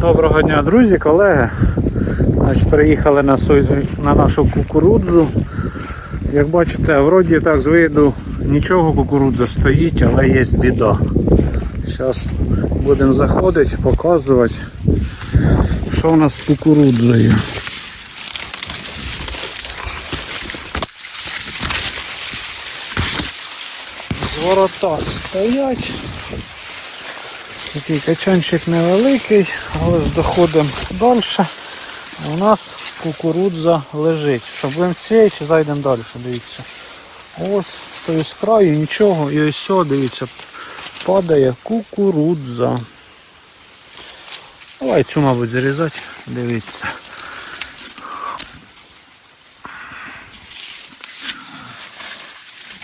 Доброго дня, друзі, колеги. Значить, приїхали на, на нашу кукурудзу. Як бачите, вроді так з виду нічого кукурудза стоїть, але є біда. Зараз будемо заходити, показувати, що в нас з кукурудзою. Зворота стоять. Такий качанчик невеликий, але ж доходимо далі. У нас кукурудза лежить. Щоб будемо сіяти чи зайдемо далі, дивіться. Ось то з краю нічого. І ось все, дивіться, падає кукурудза. Давай цю, мабуть, зарізати. Дивіться.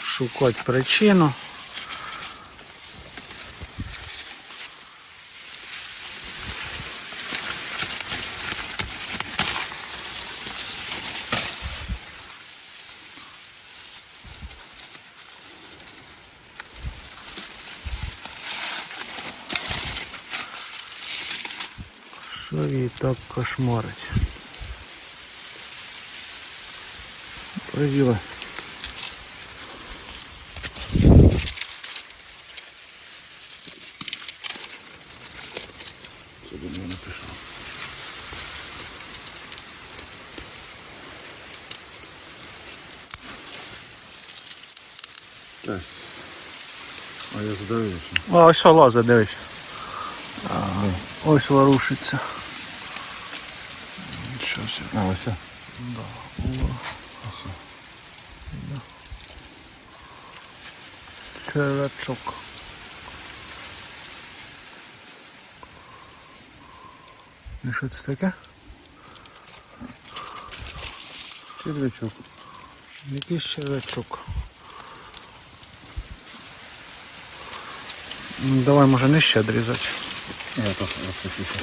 Шукати причину. Що її так кошмарить? Привіли. Це до мене пішов. Так. А я задавив. А, ось що лазить, дивись. Ось ворушиться. Себе. А, ось. Ось. Червячок. І що це таке? Червячок. Якийсь червячок. Ну, Давай може нижче відрізати. Я так розпочу ще.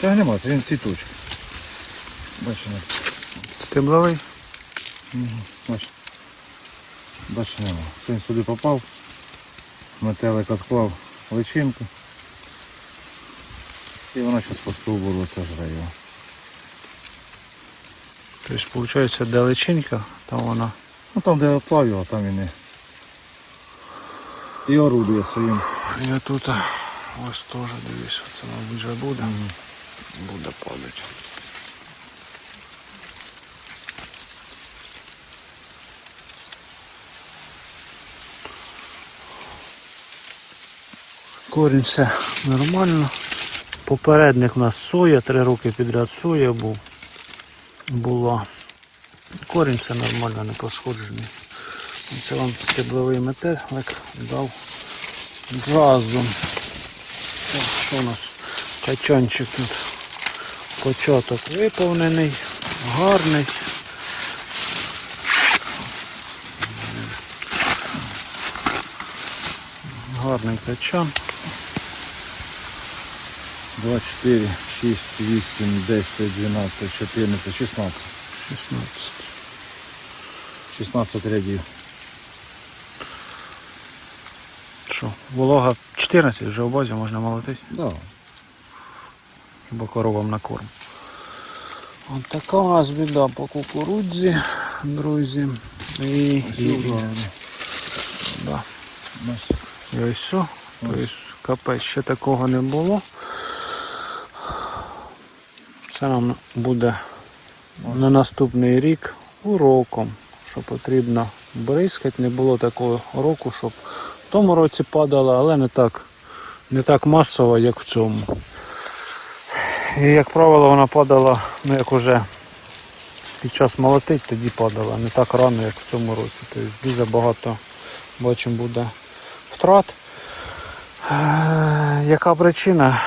Та нема, це він цвіточок. Бачимо. Стебловий. Бач. Бач нема. Це він сюди попав. Метелик відклав личинку. І вона зараз по стовбуру це жре його. Тобто, виходить, де личинка, там вона. Ну там де відклав його, там він і, і орудує своїм. І тут ось теж дивись, це мабуть вже буде. Буде падати. Корінь все нормально. Попередник у нас соя, три роки підряд соя був. Була. Корінь все нормально, не пошкоджений. Це вам стебловий метелик дав джазу. Так, що у нас? Качанчик тут. Початок виповнений, гарний. Гарний качан. 2, 4, 6, 8, 10, 12, 14, 16. 16. 16 рядів. Що, волога 14 вже в базі можна молотити, Да. бо коровам на корм. От така у нас біда по кукурудзі, друзі. І, і, і, да. І ось все. Тобто капець ще такого не було. Це нам буде на наступний рік уроком, що потрібно бризкати. Не було такого року, щоб в тому році падало, але не так, не так масово, як в цьому. І як правило, вона падала, ну як уже під час молотить, тоді падала, не так рано, як в цьому році. Тобто дуже багато бачимо буде втрат. Е, Яка причина?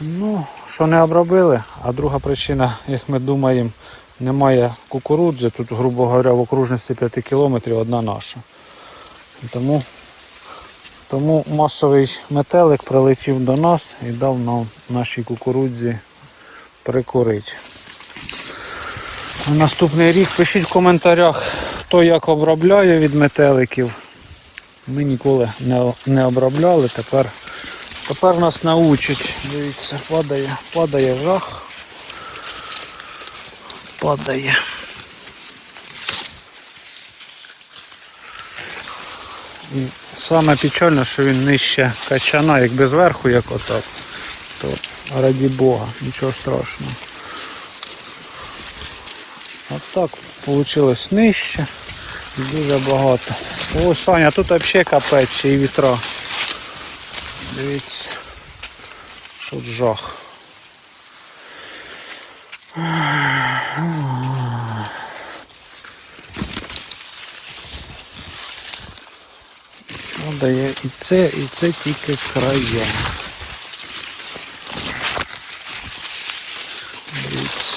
Ну, що не обробили, а друга причина, як ми думаємо, немає кукурудзи. Тут, грубо говоря, в окружності 5 кілометрів одна наша. Тому, тому масовий метелик прилетів до нас і дав нам нашій кукурудзі прикурити. На наступний рік пишіть в коментарях, хто як обробляє від метеликів. Ми ніколи не, не обробляли, тепер Тепер нас научить. Дивіться, падає, падає жах. Падає. І саме печальне, що він нижче качана, якби зверху, як отак, то раді Бога, нічого страшного. От так вийшло нижче. Дуже багато. О, Саня, тут взагалі капець і вітра. Дивіться. Тут жах. Падає і це, і це тільки края. Дивіться.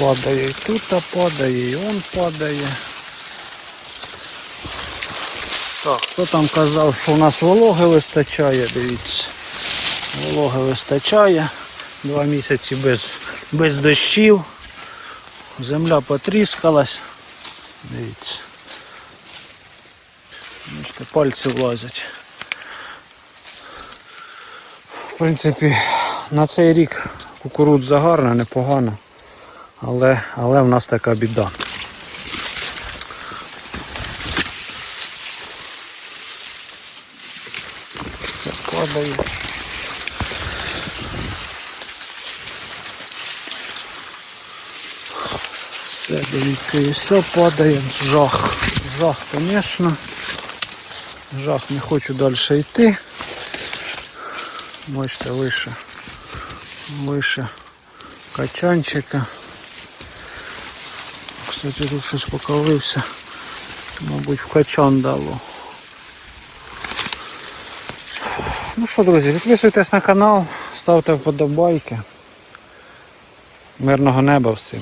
Падає і тут а падає, і он падає. Хто там казав, що у нас вологи вистачає, дивіться. Вологи вистачає. Два місяці без, без дощів. Земля потріскалась. Дивіться. Бачите, пальці влазять. В принципі, на цей рік кукурудза гарна, непогана. Але, але в нас така біда. Падає. Все, дивіться, і все падає. Жах. Жах, звісно. Жах, не хочу далі йти. Бачите, вище. Вище качанчика. Кстати, тут щось поколився. Мабуть, в качан дало. Ну що, друзі, підписуйтесь на канал, ставте вподобайки. Мирного неба всім.